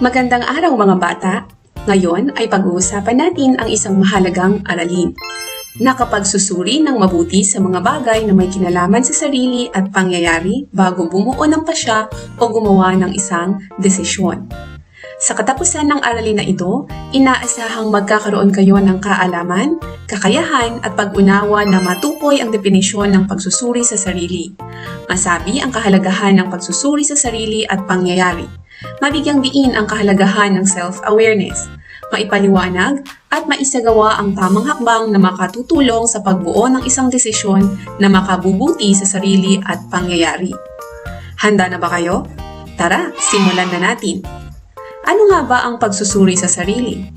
Magandang araw mga bata! Ngayon ay pag-uusapan natin ang isang mahalagang aralin. Nakapagsusuri ng mabuti sa mga bagay na may kinalaman sa sarili at pangyayari bago bumuo ng pasya o gumawa ng isang desisyon. Sa katapusan ng aralin na ito, inaasahang magkakaroon kayo ng kaalaman, kakayahan at pag-unawa na matukoy ang definisyon ng pagsusuri sa sarili. Masabi ang kahalagahan ng pagsusuri sa sarili at pangyayari. Mabigyang diin ang kahalagahan ng self-awareness. Maipaliwanag at maisagawa ang tamang hakbang na makatutulong sa pagbuo ng isang desisyon na makabubuti sa sarili at pangyayari. Handa na ba kayo? Tara, simulan na natin. Ano nga ba ang pagsusuri sa sarili?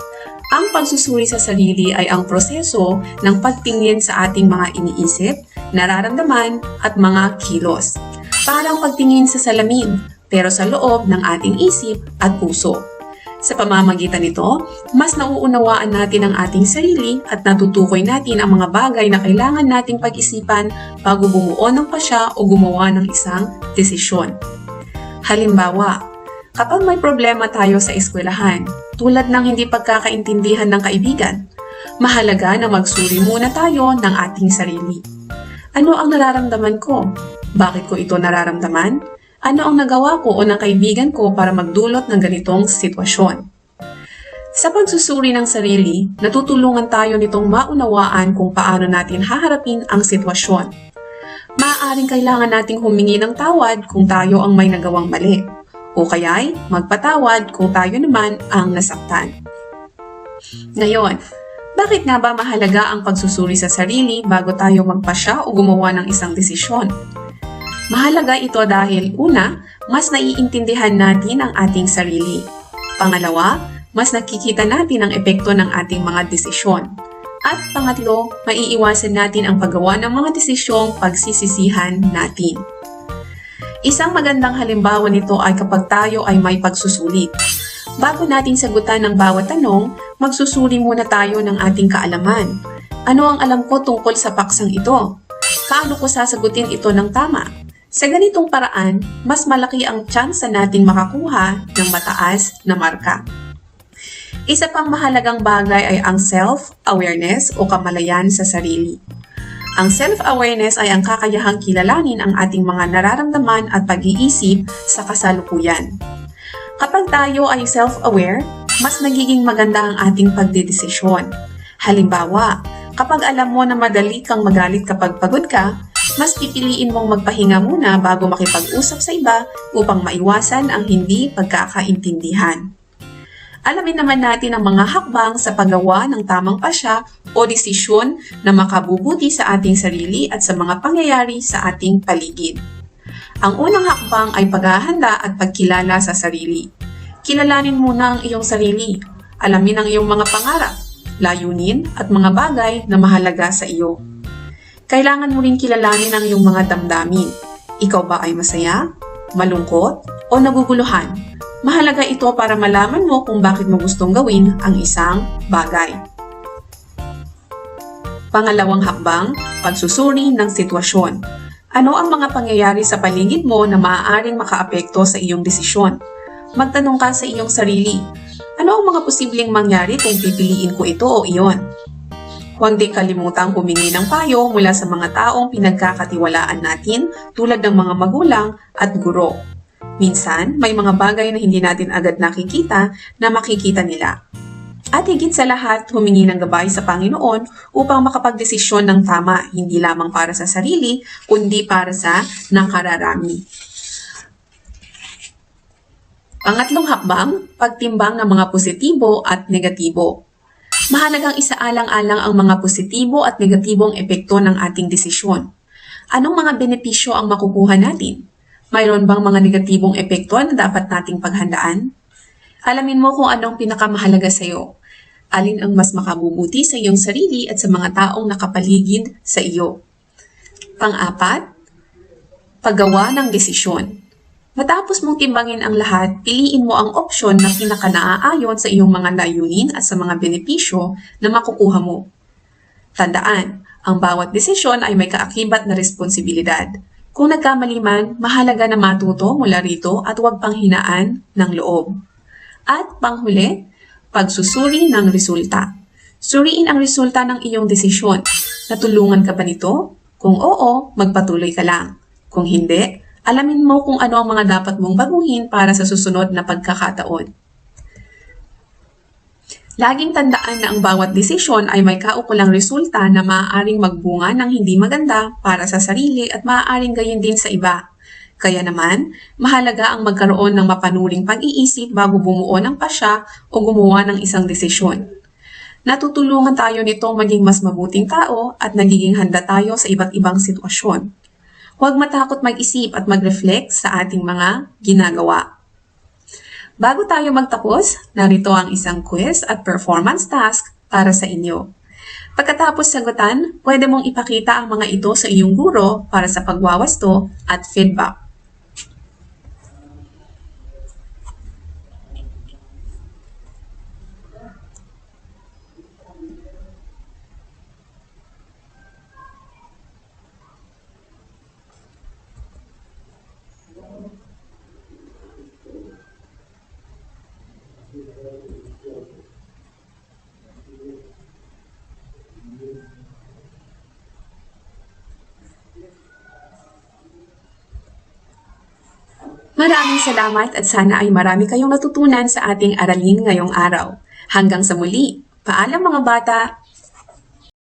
Ang pagsusuri sa sarili ay ang proseso ng pagtingin sa ating mga iniisip, nararamdaman at mga kilos. Parang pagtingin sa salamin, pero sa loob ng ating isip at puso. Sa pamamagitan nito, mas nauunawaan natin ang ating sarili at natutukoy natin ang mga bagay na kailangan nating pag-isipan bago bumuo ng pasya o gumawa ng isang desisyon. Halimbawa, kapag may problema tayo sa eskwelahan, tulad ng hindi pagkakaintindihan ng kaibigan, mahalaga na magsuri muna tayo ng ating sarili. Ano ang nararamdaman ko? Bakit ko ito nararamdaman? Ano ang nagawa ko o ng kaibigan ko para magdulot ng ganitong sitwasyon? Sa pagsusuri ng sarili, natutulungan tayo nitong maunawaan kung paano natin haharapin ang sitwasyon. Maaaring kailangan nating humingi ng tawad kung tayo ang may nagawang mali, o kaya'y magpatawad kung tayo naman ang nasaktan. Ngayon, bakit nga ba mahalaga ang pagsusuri sa sarili bago tayo magpasya o gumawa ng isang desisyon? Mahalaga ito dahil una, mas naiintindihan natin ang ating sarili. Pangalawa, mas nakikita natin ang epekto ng ating mga desisyon. At pangatlo, maiiwasan natin ang paggawa ng mga desisyong pagsisisihan natin. Isang magandang halimbawa nito ay kapag tayo ay may pagsusulit. Bago natin sagutan ng bawat tanong, magsusuri muna tayo ng ating kaalaman. Ano ang alam ko tungkol sa paksang ito? Paano ko sasagutin ito ng tama? Sa ganitong paraan, mas malaki ang tsansa nating makakuha ng mataas na marka. Isa pang mahalagang bagay ay ang self-awareness o kamalayan sa sarili. Ang self-awareness ay ang kakayahang kilalanin ang ating mga nararamdaman at pag-iisip sa kasalukuyan. Kapag tayo ay self-aware, mas nagiging maganda ang ating pagdedesisyon. Halimbawa, kapag alam mo na madali kang magalit kapag pagod ka, mas pipiliin mong magpahinga muna bago makipag-usap sa iba upang maiwasan ang hindi pagkakaintindihan. Alamin naman natin ang mga hakbang sa paggawa ng tamang pasya o desisyon na makabubuti sa ating sarili at sa mga pangyayari sa ating paligid. Ang unang hakbang ay paghahanda at pagkilala sa sarili. Kilalanin muna ang iyong sarili. Alamin ang iyong mga pangarap, layunin at mga bagay na mahalaga sa iyo. Kailangan mo rin kilalanin ang iyong mga damdamin. Ikaw ba ay masaya, malungkot, o naguguluhan? Mahalaga ito para malaman mo kung bakit mo gustong gawin ang isang bagay. Pangalawang hakbang, pagsusuri ng sitwasyon. Ano ang mga pangyayari sa paligid mo na maaaring makaapekto sa iyong desisyon? Magtanong ka sa iyong sarili, ano ang mga posibleng mangyari kung pipiliin ko ito o iyon? Huwag din kalimutang humingi ng payo mula sa mga taong pinagkakatiwalaan natin tulad ng mga magulang at guro. Minsan, may mga bagay na hindi natin agad nakikita na makikita nila. At higit sa lahat, humingi ng gabay sa Panginoon upang makapagdesisyon ng tama, hindi lamang para sa sarili, kundi para sa nakararami. Pangatlong hakbang, pagtimbang ng mga positibo at negatibo. Mahalagang isaalang-alang ang mga positibo at negatibong epekto ng ating desisyon. Anong mga benepisyo ang makukuha natin? Mayroon bang mga negatibong epekto na dapat nating paghandaan? Alamin mo kung anong pinakamahalaga sa iyo. Alin ang mas makabubuti sa iyong sarili at sa mga taong nakapaligid sa iyo. Pang-apat, paggawa ng desisyon. Matapos mong timbangin ang lahat, piliin mo ang opsyon na pinaka-naaayon sa iyong mga layunin at sa mga benepisyo na makukuha mo. Tandaan, ang bawat desisyon ay may kaakibat na responsibilidad. Kung nagkamali man, mahalaga na matuto mula rito at huwag panghinaan ng loob. At panghuli, pagsusuri ng resulta. Suriin ang resulta ng iyong desisyon. Natulungan ka ba nito? Kung oo, magpatuloy ka lang. Kung hindi, alamin mo kung ano ang mga dapat mong baguhin para sa susunod na pagkakataon. Laging tandaan na ang bawat desisyon ay may kaukulang resulta na maaaring magbunga ng hindi maganda para sa sarili at maaaring gayon din sa iba. Kaya naman, mahalaga ang magkaroon ng mapanuring pag-iisip bago bumuo ng pasya o gumawa ng isang desisyon. Natutulungan tayo nitong maging mas mabuting tao at nagiging handa tayo sa iba't ibang sitwasyon. Huwag matakot mag-isip at mag-reflect sa ating mga ginagawa. Bago tayo magtapos, narito ang isang quiz at performance task para sa inyo. Pagkatapos sagutan, pwede mong ipakita ang mga ito sa iyong guro para sa pagwawasto at feedback. Maraming salamat at sana ay marami kayong natutunan sa ating aralin ngayong araw. Hanggang sa muli. Paalam mga bata!